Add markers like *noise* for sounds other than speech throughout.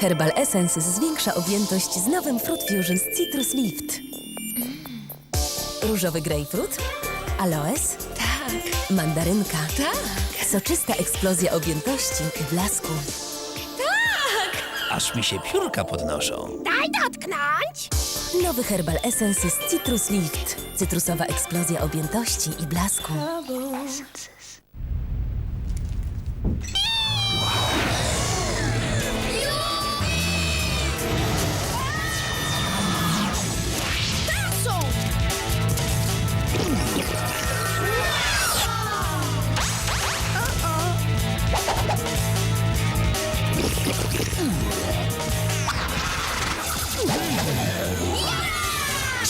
Herbal Essence zwiększa objętość z nowym Fruit Fusion z Citrus Lift. Różowy grejpfrut, aloes, Tak, mandarynka. tak. Soczysta eksplozja objętości i blasku. Aż mi się piórka podnoszą. Daj dotknąć! Nowy Herbal Essence z Citrus Lift. Cytrusowa eksplozja objętości i blasku.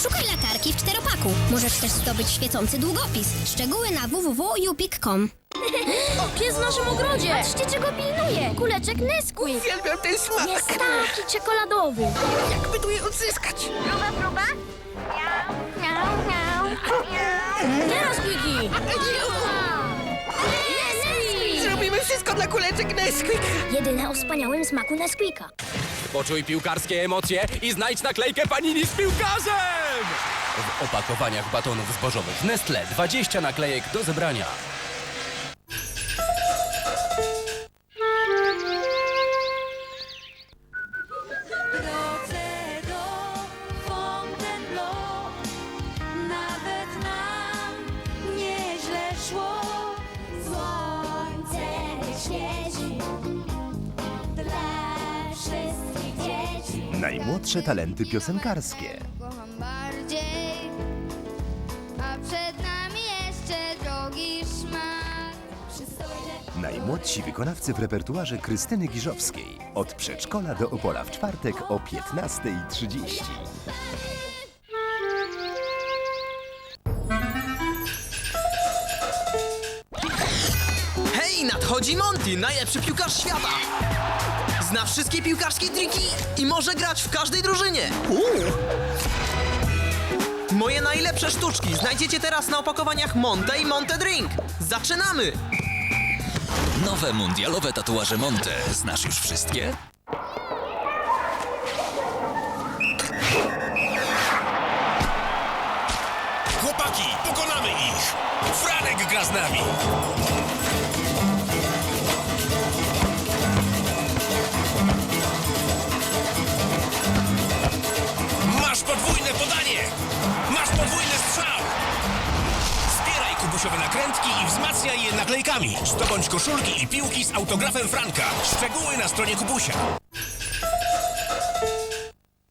Szukaj latarki w czteropaku. Możesz też zdobyć świecący długopis. Szczegóły na www.jupik.com *laughs* O, pies w naszym ogrodzie! Patrzcie, czego pilnuje! Kuleczek Nesquik! Uwielbiam ten smak! Jest taki czekoladowy! Jakby tu je odzyskać? Próba, próba? Miau, miau, miau, miau. Teraz, Piggy! Nesquik! Zrobimy wszystko dla kuleczek Nesquik! Jedyne o wspaniałym smaku Nesquika. Poczuj piłkarskie emocje i znajdź naklejkę Panini z piłkarzem! W opakowaniach batonów zbożowych Nestle 20 naklejek do zebrania. Najmłodsze talenty piosenkarskie. Kocham bardziej A przed nami jeszcze drogi szmat Przystojne Najmłodsi wykonawcy w repertuarze Krystyny Giżowskiej. Od przedszkola do Opola w czwartek o 15.30. Hej, nadchodzi Monty, najlepszy piłkarz świata! Zna wszystkie piłkarskie triki i może grać w każdej drużynie! Moje najlepsze sztuczki znajdziecie teraz na opakowaniach Monte i Monte Drink! Zaczynamy! Nowe mundialowe tatuaże Monte. Znasz już wszystkie? Chłopaki, pokonamy ich! Franek gra z nami! Podwójny strzał! Zbieraj kubusiowe nakrętki i wzmacniaj je naklejkami. Zdobądź koszulki i piłki z autografem Franka. Szczegóły na stronie Kubusia.